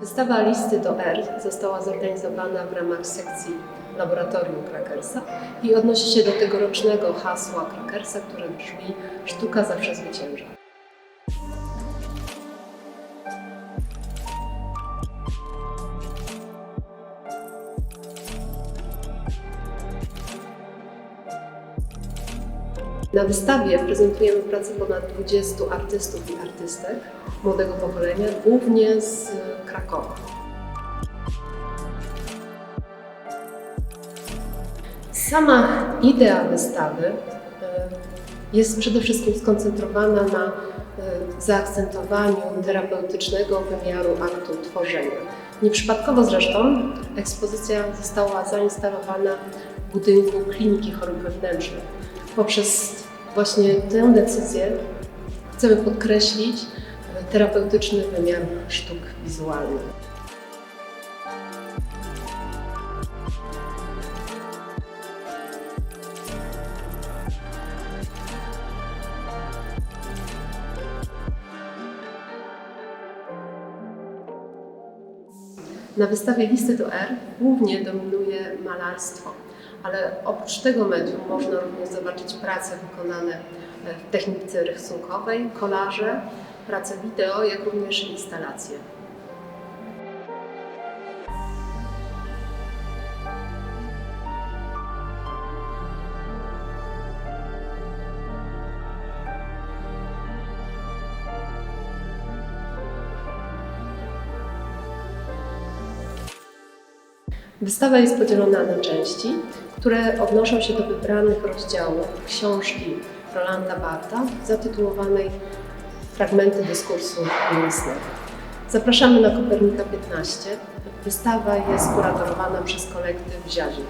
Wystawa Listy do R została zorganizowana w ramach sekcji Laboratorium Krakersa i odnosi się do tegorocznego hasła Krakersa, które brzmi Sztuka zawsze zwycięża. Na wystawie prezentujemy pracę ponad 20 artystów i artystek młodego pokolenia, głównie z Krakowa. Sama idea wystawy e, jest przede wszystkim skoncentrowana na e, zaakcentowaniu terapeutycznego wymiaru aktu tworzenia. Nieprzypadkowo zresztą ekspozycja została zainstalowana w budynku Kliniki Chorób Wewnętrznych. Poprzez właśnie tę decyzję chcemy podkreślić e, terapeutyczny wymiar sztuk wizualnych. Na wystawie Listy do R głównie dominuje malarstwo, ale oprócz tego medium można również zobaczyć prace wykonane w technice rysunkowej, kolaże, prace wideo, jak również instalacje. Wystawa jest podzielona na części, które odnoszą się do wybranych rozdziałów książki Rolanda Barta zatytułowanej Fragmenty dyskursu miłosnego. Zapraszamy na Kopernika 15. Wystawa jest kuratorowana przez kolektyw Ziazi.